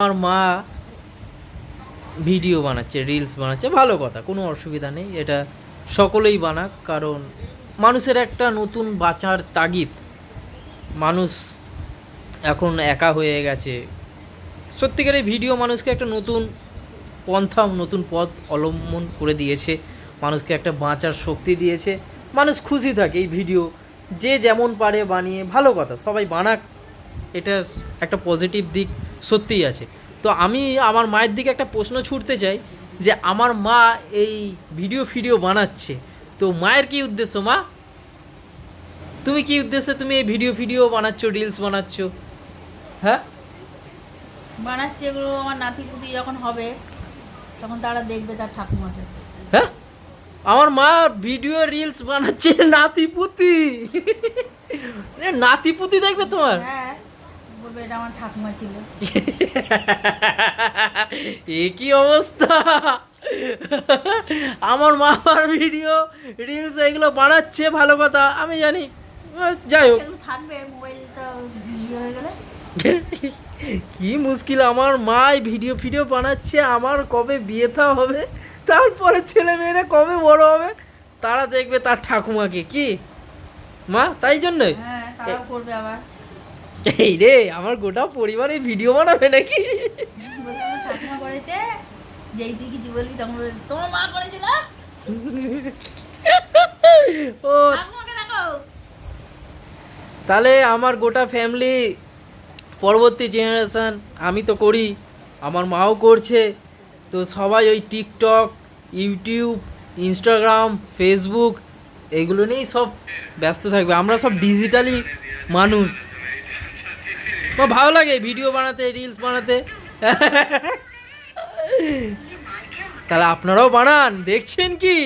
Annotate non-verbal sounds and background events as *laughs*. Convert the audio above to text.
আমার মা ভিডিও বানাচ্ছে রিলস বানাচ্ছে, ভালো কথা, কোনো অসুবিধা নেই, এটা সকলেই বানাক, কারণ মানুষের একটা নতুন বাঁচার তাগিদ, মানুষ এখন একা হয়ে গেছে। সত্যিকারের ভিডিও মানুষকে একটা নতুন পন্থা, নতুন পথ অবলম্বন করে দিয়েছে, মানুষকে একটা বাঁচার শক্তি দিয়েছে, মানুষ খুশি থাকে এই ভিডিও, যে যেমন পারে বানিয়ে, ভালো কথা, সবাই বানাক। এটা একটা পজিটিভ দিক সত্যিই আছে। তো আমি আমার মায়ের দিকে একটা প্রশ্ন ছুটতে চাই যে আমার মা এই ভিডিও ফিডিও বানাচ্ছে তো মায়ের কি উদ্দেশ্য মা? তুমি কি উদ্দেশ্যে তুমি এই ভিডিও ফিডিও বানাচ্ছো রিলস বানাচ্ছ? হ্যাঁ? বানাচ্ছে এগুলো আমার নাতি পুতি যখন হবে তখন তারা দেখবে তার ঠাকুমাকে। হ্যাঁ? আমার মা ভিডিও রিলস বানাচ্ছে নাতিপুতি এ, নাতিপুতি দেখবে তোমার? হ্যাঁ। বলবে এটা আমার ঠাকুমা ছিল। *laughs* এ কি অবস্থা? আমার মা আমার ভিডিও রিলস এগুলো বানাচ্ছে ভালো কথা আমি জানি। যাই হোক। থাকবে মোবাইলটা হয়ে গেলে। *laughs* কি মুশকিল আমার মা এই ভিডিও ফিডিও বানাচ্ছে আমার কবে বিয়ে থা হবে তারপরে ছেলে মেয়েরা কবে বড় হবে তারা দেখবে তার ঠাকুমাকে কি? মা তাই জন্যই? হ্যাঁ তারাও করবে আবার। এই রে আমার গোটা পরিবারে ভিডিও বানাবে নাকি? ঠাকুমা করেছে যেই তুই কিছু বলবি তখন তোমার মা করেছিল? ও তাহলে আমার গোটা ফ্যামিলি পরবর্তী জেনারেশান আমি তো করি আমার মাও করছে। তো সবাই ওই টিকটক ইউটিউব ইনস্টাগ্রাম ফেসবুক এইগুলো নিয়েই সব ব্যস্ত থাকবে। আমরা সব ডিজিটালি মানুষ। আমার ভালো লাগে ভিডিও বানাতে রিলস বানাতে? *laughs* তাহলে আপনারাও বানান দেখছেন কি?